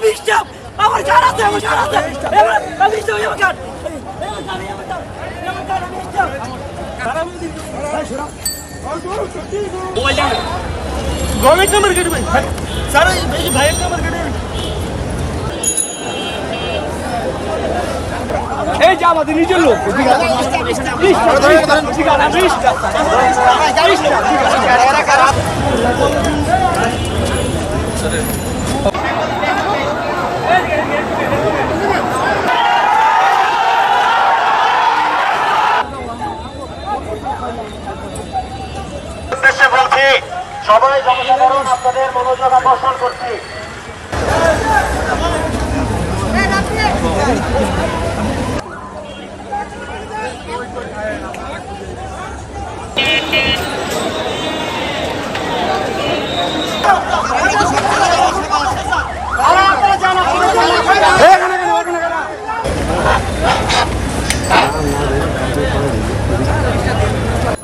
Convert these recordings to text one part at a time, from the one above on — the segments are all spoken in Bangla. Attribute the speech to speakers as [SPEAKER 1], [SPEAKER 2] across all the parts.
[SPEAKER 1] আমি স্টাফ আমার কার আছে, আমার কার আছে! আমি স্টাফ আমার কার ভাই স্যার, এই যে ভাইয়ের নাম্বার কেটে এই যে আমাদের নিজের লোক। ঠিক আছে।
[SPEAKER 2] সবাই জনসাধারণ আপনাদের মনোযোগ আকর্ষণ করছি।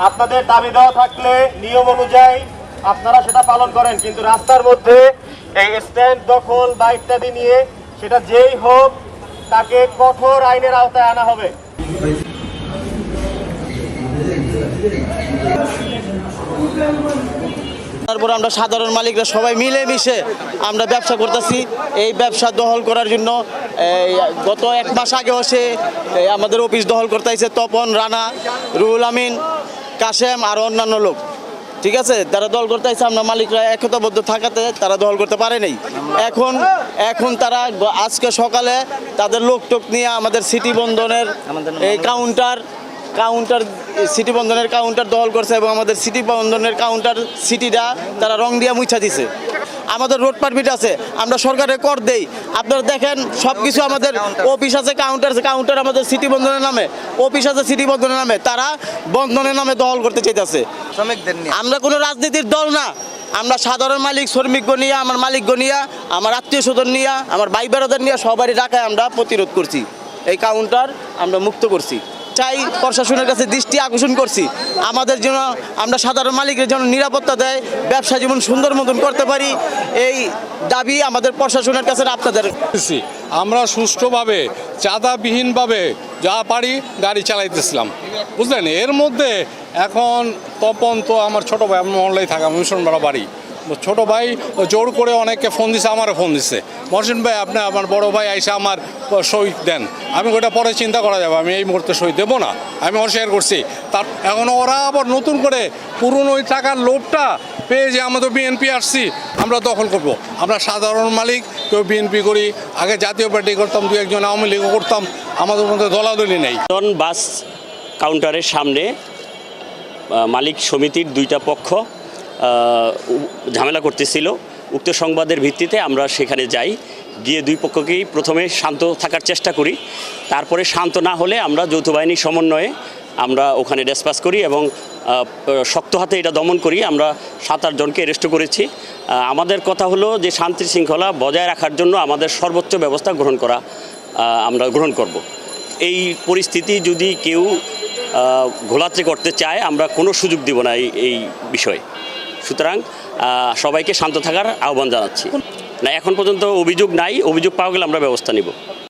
[SPEAKER 2] আপনাদের দাবি দেওয়া থাকলে নিয়ম অনুযায়ী আপনারা সেটা পালন করেন, কিন্তু রাস্তার মধ্যে এই স্ট্যান্ড দখল বা ইত্যাদি নিয়ে সেটা যেই হোক, তাকে কঠোর আইনের আওতায় আনা হবে।
[SPEAKER 3] তারপর আমরা সাধারণ মালিকরা সবাই মিলে মিশে আমরা ব্যবসা করতেছি। এই ব্যবসা দখল করার জন্য গত এক মাস আগেও সে আমাদের অফিস দখল করতে আইছে তপন রানা, রুহুল আমিন, কাশেম, আর অন্যান্য লোক। ঠিক আছে? তারা দল করতে চাইছে, আমরা মালিকরা একতাবদ্ধ থাকাতে তারা দল করতে পারে নাই। এখন এখন তারা আজকে সকালে তাদের লোকটোক নিয়ে আমাদের সিটি বন্ধনের এই কাউন্টার কাউন্টার সিটি বন্ধনের কাউন্টার দখল করছে এবং আমাদের সিটি বন্ধনের কাউন্টার সিটিটা তারা রং দিয়ে মুছা দিছে। আমাদের রোড পারমিট আছে আমরা সরকারের কর দেই। আপনারা দেখেন সব কিছু আমাদের অফিস আছে কাউন্টার আছে কাউন্টার আমাদের সিটি বন্ধনের নামে অফিস আছে সিটি বন্ধনের নামে তারা বন্ধনের নামে দখল করতে চাইতেছে। আমরা কোনো রাজনীতির দল না। আমরা সাধারণ মালিক শ্রমিকগণ নিয়ে আমার মালিক নিয়ে আমার আত্মীয় স্বজন নিয়ে আমার ভাই বেড়াদের নিয়ে সবারই ঢাকায় আমরা প্রতিরোধ করছি। এই কাউন্টার আমরা মুক্ত করছি। চাই প্রশাসনের কাছে দৃষ্টি আকর্ষণ করছি। আমাদের জন্য আমরা সাধারণ মালিকের জন্য নিরাপত্তা দেয়, ব্যবসা জীবন সুন্দর মতন করতে পারি, এই দাবি আমাদের প্রশাসনের কাছে আপনাদের।
[SPEAKER 4] আমরা সুষ্ঠুভাবে, চাঁদাবিহীনভাবে যা পারি গাড়ি চালাইতেছিলাম। বুঝলেন? এর মধ্যে এখন তপন তো আমার ছোট ভাই, আমি মহল্লায় থাকা মিশনপাড়া বাড়ি। ছোট ভাই জোর করে অনেককে ফোন দিছে, আমারও ফোন দিচ্ছে মহসিন ভাই, আপনি আমার বড় ভাই আইসা আমার সই দেন। আমি ওটা পরে চিন্তা করা যাবে, আমি এই মুহূর্তে সই দেবো না। আমি অস্বীকার করছি। তার, এখন ওরা আবার নতুন করে পুরনো ওই টাকার লোভটা পেয়ে যে আমাদের বিএনপি আসছি, আমরা দখল করব। আমরা সাধারণ মালিক, কেউ বিএনপি করি। আগে জাতীয় পার্টি করতাম, দু একজন আওয়ামী লীগও করতাম। আমাদের মধ্যে দলাদলি নেই।
[SPEAKER 5] বাস কাউন্টারের সামনে মালিক সমিতির দুইটা পক্ষ ঝামেলা করতেছিল। উক্ত সংবাদের ভিত্তিতে আমরা সেখানে যাই। গিয়ে দুই পক্ষকেই প্রথমে শান্ত থাকার চেষ্টা করি। তারপরে শান্ত না হলে আমরা যৌথ বাহিনীর সমন্বয়ে আমরা ওখানে ডেসপাস করি এবং শক্ত হাতে এটা দমন করি। আমরা সাত আট জনকে অ্যারেস্ট করেছি। আমাদের কথা হলো যে শান্তি শৃঙ্খলা বজায় রাখার জন্য আমাদের সর্বোচ্চ ব্যবস্থা গ্রহণ করা আমরা গ্রহণ করব। এই পরিস্থিতি যদি কেউ আহ, ঘোলাতে করতে চায় আমরা কোনো সুযোগ দিব না এই বিষয়ে। সুতরাং সবাইকে শান্ত থাকার আহ্বান জানাচ্ছি। না, এখন পর্যন্ত অভিযোগ নাই, অভিযোগ পাওয়া গেলে আমরা ব্যবস্থা নিব।